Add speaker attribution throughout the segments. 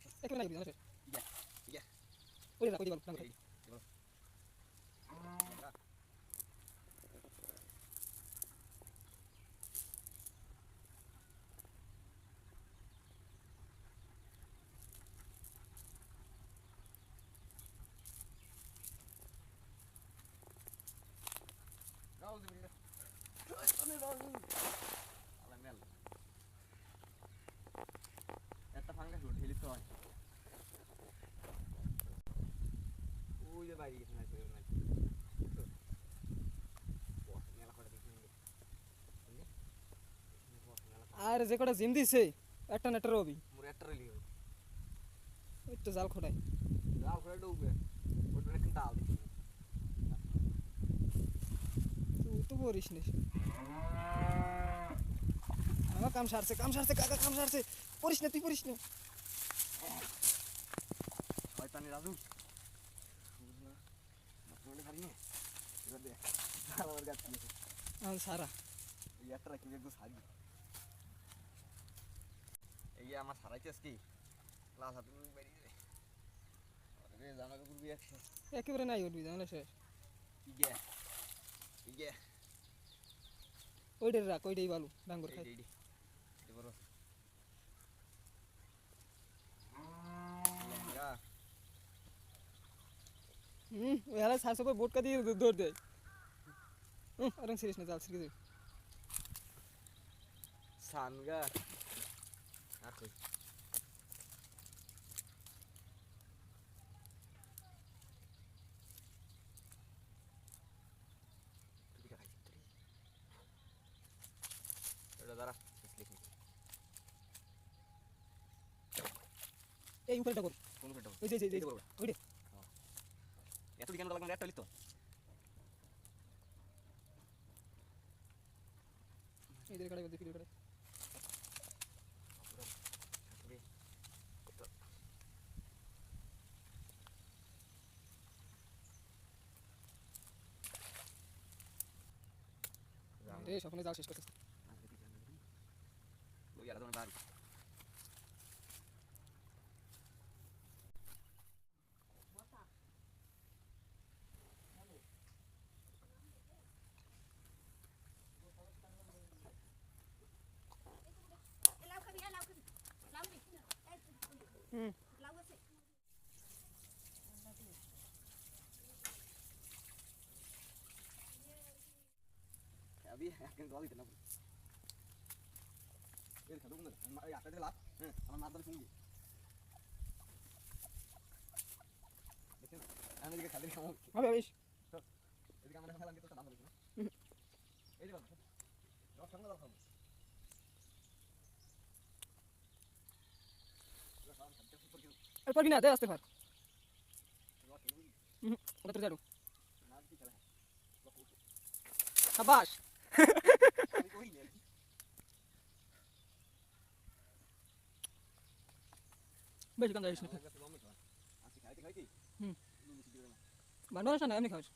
Speaker 1: Ikaw na ibigay.
Speaker 2: Iya. Iya. Uli na ko di ba? Nang ko. Raus, Digga. in on you. যে বাইরে গেছে না করে মেলা
Speaker 1: আর যে কটা জিম দিছে একটা নেটার হবি
Speaker 2: মোর একটা রেলি হয়
Speaker 1: ওই তো জাল খোটাই
Speaker 2: দাও করে ডুবে ওটা একটা ডাল দিছি
Speaker 1: তুই তো করিস নি। আমার কাম সারছে কাম সারছে কাকা কাম সারছে। পড়িস না তুই পড়িস না।
Speaker 2: শয়তানি রাজু আমার গাছ কি
Speaker 1: সারা
Speaker 2: একটা সারি এই আমার সারাইতে আজকে ক্লাস হাতে বেরিয়ে যাবে জামা কাপড় দিয়ে
Speaker 1: একেবারে নাই উঠবি জানলে শেষ
Speaker 2: ইগে ইগে
Speaker 1: ওইটার রাখ ওইটাই ভালো ডাঙ্গর খাই
Speaker 2: বড়
Speaker 1: হুম ওই হালা সারছে পর বোটকা দিয়ে দৌ- দৌড় দেয় হুম আরং সিরিস না জাল সিরিস দেবে
Speaker 2: সানগা আর কই তুই কি খাইছিস তুই এটা দাঁড়া লিখি
Speaker 1: এই উপরেটা কর
Speaker 2: কোন কেটে
Speaker 1: ওই যে যে যে
Speaker 2: এইটা করবা?
Speaker 1: ওইটা
Speaker 2: এত কেন লাগবে একটা লিখতো।
Speaker 1: এইদের কাটাই বলতে ফিরে কাটাই রে সকালে জাল শেষ করতেছে।
Speaker 2: la tengo अभी একদিন জল দিতে না এর খাদু কোন এই আটা দিলা হ্যাঁ আমার মাথা ধরে শুনবি দেখেন আমি এদিকে খালি খামো
Speaker 1: হবে বেশ
Speaker 2: এদিকে আমরা কিন্তু দাম এই বাবা রস সঙ্গে দাও খাব
Speaker 1: আর পারবি না দে আসতে পার ওটা তোর জানো সাবাস বেশি কাম যাইস না হুম। বান্ডো আসা না এমনি খাওয়াস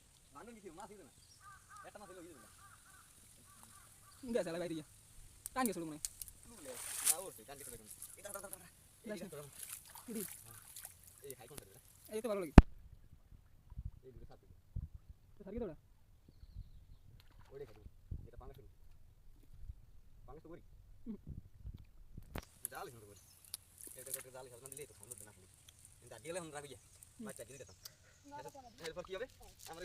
Speaker 1: গেছে আলা বাইরে গিয়া টান গেছিল মনে হয় এই তো ভালো লাগে। তো থাকি তোরা
Speaker 2: জাল হিন্দু করি। এটা করতে জাল হিসাব দিলে তো সুন্দর না বাচ্চা দিলে আমরা রাখি বাচ্চা দিয়ে দিতাম এরপর কি হবে? আমরা